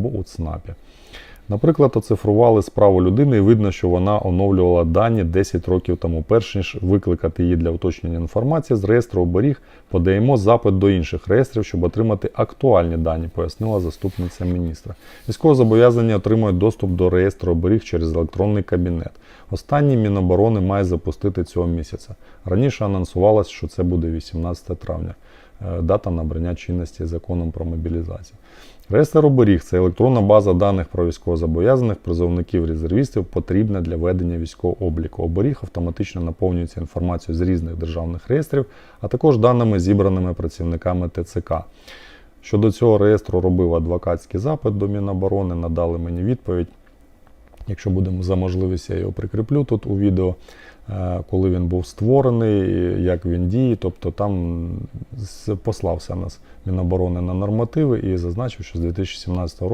або у ЦНАПі. Наприклад, оцифрували справу людини і видно, що вона оновлювала дані 10 років тому. Перш ніж викликати її для уточнення інформації з реєстру оберіг, подаємо запит до інших реєстрів, щоб отримати актуальні дані, пояснила заступниця міністра. Військовозобов'язані отримують доступ до реєстру оберіг через електронний кабінет. Останній Міноборони має запустити цього місяця. Раніше анонсувалось, що це буде 18 травня, дата набрання чинності законом про мобілізацію. Реєстр оберіг це електронна база даних про військовозобов'язаних призовників резервістів, потрібна для ведення військового обліку. Оберіг автоматично наповнюється інформацією з різних державних реєстрів, а також даними, зібраними працівниками ТЦК. Щодо цього реєстру робив адвокатський запит до Міноборони, надали мені відповідь. Якщо будемо за можливість, я його прикріплю тут у відео, е, коли він був створений, як він діє. Тобто там послався нас Міноборони на нормативи і зазначив, що з 2017 року.